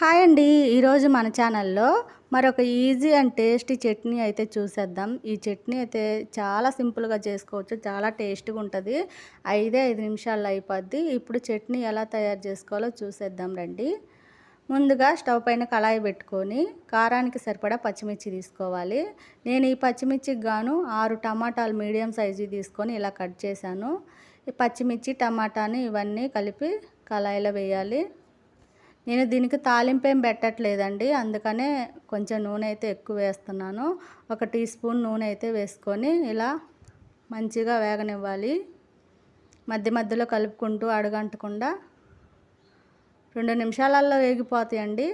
Hi అండి. ఈరోజు మన ఛానల్లో మరొక ఈజీ అండ్ టేస్టీ చట్నీ అయితే చూసేద్దాం. ఈ చట్నీ అయితే చాలా సింపుల్గా చేసుకోవచ్చు చాలా టేస్ట్గా ఉంటుంది. ఐదే ఐదు నిమిషాల్లో అయిపోద్ది. ఇప్పుడు చట్నీ ఎలా తయారు చేసుకోవాలో చూసేద్దాం రండి. ముందుగా స్టవ్ పైన కళాయి పెట్టుకొని కారానికి సరిపడా పచ్చిమిర్చి తీసుకోవాలి. నేను ఈ పచ్చిమిర్చికి గాను ఆరు టమాటాలు మీడియం సైజు తీసుకొని ఇలా కట్ చేశాను. ఈ పచ్చిమిర్చి టమాటాని ఇవన్నీ కలిపి కళాయిలో వేయాలి. నేను దీనికి తాలింపు ఏం పెట్టట్లేదండి. అందుకనే కొంచెం నూనె అయితే ఎక్కువ వేస్తున్నాను. ఒక టీ స్పూన్ నూనె అయితే వేసుకొని ఇలా మంచిగా వేగనివ్వాలి. మధ్య మధ్యలో కలుపుకుంటూ అడగంటకుండా రెండు నిమిషాలలో వేగిపోతాయండి.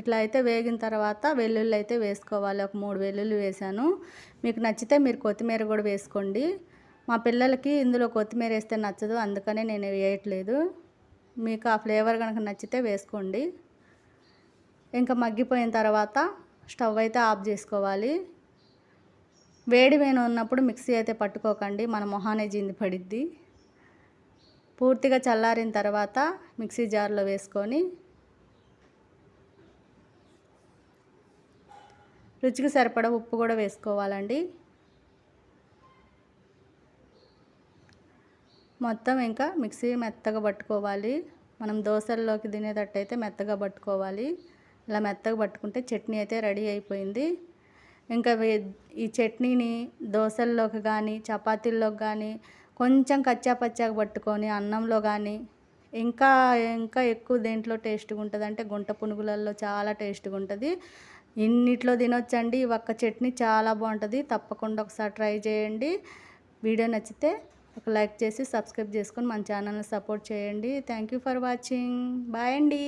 ఇట్లా అయితే వేగిన తర్వాత వెల్లుల్లి అయితే వేసుకోవాలి. ఒక మూడు వెల్లుల్లి వేసాను మీకు నచ్చితే మీరు కొత్తిమీర కూడా వేసుకోండి. మా పిల్లలకి ఇందులో కొత్తిమీర వేస్తే నచ్చదు. అందుకనే నేను వేయట్లేదు. మీకు ఆ ఫ్లేవర్ కనుక నచ్చితే వేసుకోండి. ఇంకా మగ్గిపోయిన తర్వాత స్టవ్ అయితే ఆఫ్ చేసుకోవాలి. వేడి వేణు ఉన్నప్పుడు మిక్సీ అయితే పట్టుకోకండి. మన మొహానే జింది పడిద్ది. పూర్తిగా చల్లారిన తర్వాత మిక్సీ జార్లో వేసుకొని రుచికి సరిపడ ఉప్పు కూడా వేసుకోవాలండి. మొత్తం ఇంకా మిక్సీ మెత్తగా పట్టుకోవాలి. మనం దోశల్లోకి తినేటట్టయితే మెత్తగా పట్టుకోవాలి. ఇలా మెత్తగా పట్టుకుంటే చట్నీ అయితే రెడీ అయిపోయింది. ఇంకా ఈ చట్నీని దోశల్లోకి కానీ చపాతీల్లోకి కానీ కొంచెం కచ్చా పచ్చాగా పట్టుకొని అన్నంలో కానీ ఇంకా ఇంకా ఎక్కువ దేంట్లో టేస్ట్గా ఉంటుంది అంటే గుంట పునుగులలో చాలా టేస్ట్గా ఉంటుంది. ఇన్నిట్లో తినొచ్చండి. ఒక్క చట్నీ చాలా బాగుంటుంది. తప్పకుండా ఒకసారి ట్రై చేయండి. వీడియో నచ్చితే ఒక లైక్ చేసి సబ్స్క్రైబ్ చేసుకొని మన ఛానల్ని సపోర్ట్ చేయండి. Thank you for watching bye అండి.